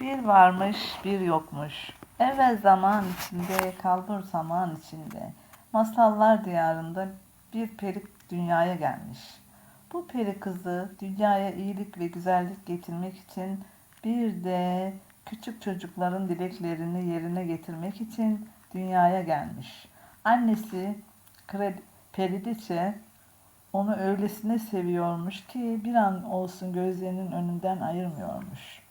Bir varmış, bir yokmuş. Evvel zaman içinde, kalbur zaman içinde. Masallar diyarında bir peri dünyaya gelmiş. Bu peri kızı dünyaya iyilik ve güzellik getirmek için bir de küçük çocukların dileklerini yerine getirmek için dünyaya gelmiş. Annesi Peridiçe onu öylesine seviyormuş ki bir an olsun gözlerinin önünden ayırmıyormuş.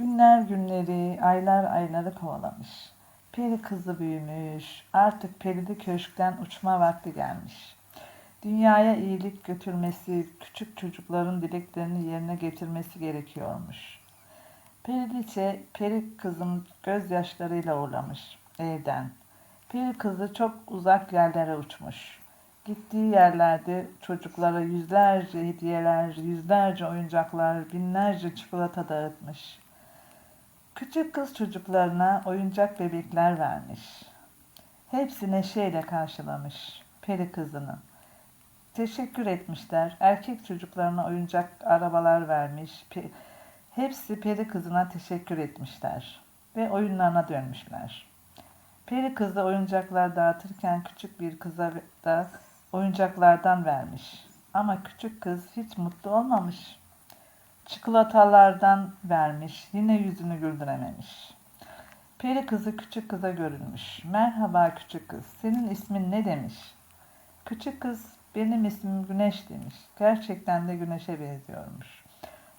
Günler günleri, aylar ayları kovalamış. Peri kızı büyümüş. Artık perili köşkten uçma vakti gelmiş. Dünyaya iyilik götürmesi, küçük çocukların dileklerini yerine getirmesi gerekiyormuş. Periliçe, peri kızın gözyaşlarıyla uğramış evden. Peri kızı çok uzak yerlere uçmuş. Gittiği yerlerde çocuklara yüzlerce hediyeler, yüzlerce oyuncaklar, binlerce çikolata dağıtmış. Küçük kız çocuklarına oyuncak bebekler vermiş. Hepsi neşeyle karşılamış peri kızını. Teşekkür etmişler. Erkek çocuklarına oyuncak arabalar vermiş. Pe- Hepsi peri kızına teşekkür etmişler ve oyunlarına dönmüşler. Peri kızı oyuncaklar dağıtırken küçük bir kıza da oyuncaklardan vermiş. Ama küçük kız hiç mutlu olmamış. Çikolatalardan vermiş, yine yüzünü güldürememiş. Peri kızı küçük kıza görünmüş. Merhaba küçük kız, senin ismin ne demiş? Küçük kız, benim ismim Güneş demiş. Gerçekten de güneşe benziyormuş.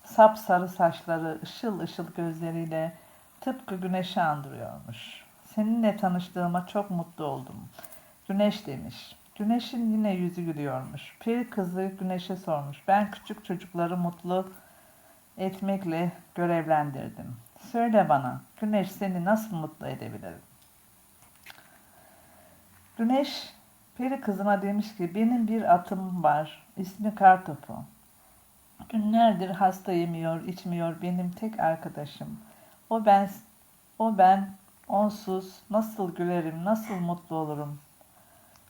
Sap sarı saçları, ışıl ışıl gözleriyle tıpkı güneşi andırıyormuş. Seninle tanıştığıma çok mutlu oldum. Güneş demiş. Güneşin yine yüzü gülüyormuş. Peri kızı güneşe sormuş. Ben küçük çocukları mutlu etmekle görevlendirdim. Söyle bana, güneş seni nasıl mutlu edebilirim? Güneş peri kızına demiş ki benim bir atım var. İsmi Kartopu. Günlerdir hasta yemiyor, içmiyor benim tek arkadaşım. O ben, o ben onsuz nasıl gülerim, nasıl mutlu olurum?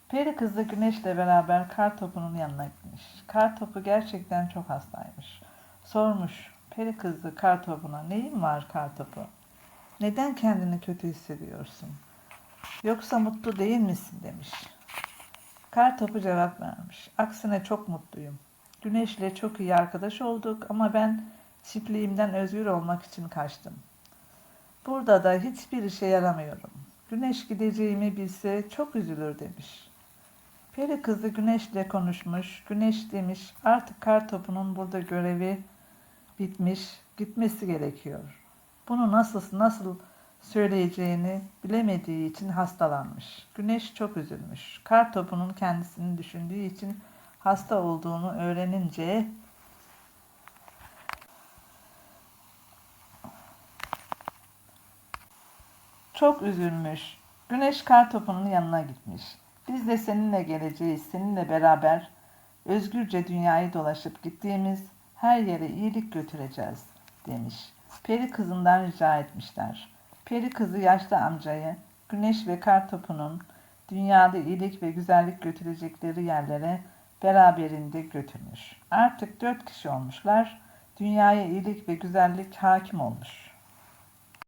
Peri kızı güneşle beraber kar topunun yanına gitmiş. Kar topu gerçekten çok hastaymış. Sormuş peri kızı kar topuna neyin var kar topu? Neden kendini kötü hissediyorsun? Yoksa mutlu değil misin demiş. Kar topu cevap vermiş. Aksine çok mutluyum. Güneşle çok iyi arkadaş olduk ama ben çiftliğimden özgür olmak için kaçtım. Burada da hiçbir işe yaramıyorum. Güneş gideceğimi bilse çok üzülür demiş. Peri kızı güneşle konuşmuş. Güneş demiş artık kar topunun burada görevi bitmiş, gitmesi gerekiyor. Bunu nasıl nasıl söyleyeceğini bilemediği için hastalanmış. Güneş çok üzülmüş. Kar topunun kendisini düşündüğü için hasta olduğunu öğrenince çok üzülmüş. Güneş kar topunun yanına gitmiş. Biz de seninle geleceğiz, seninle beraber özgürce dünyayı dolaşıp gittiğimiz her yere iyilik götüreceğiz demiş. Peri kızından rica etmişler. Peri kızı yaşlı amcayı güneş ve kar topunun dünyada iyilik ve güzellik götürecekleri yerlere beraberinde götürmüş. Artık dört kişi olmuşlar. Dünyaya iyilik ve güzellik hakim olmuş.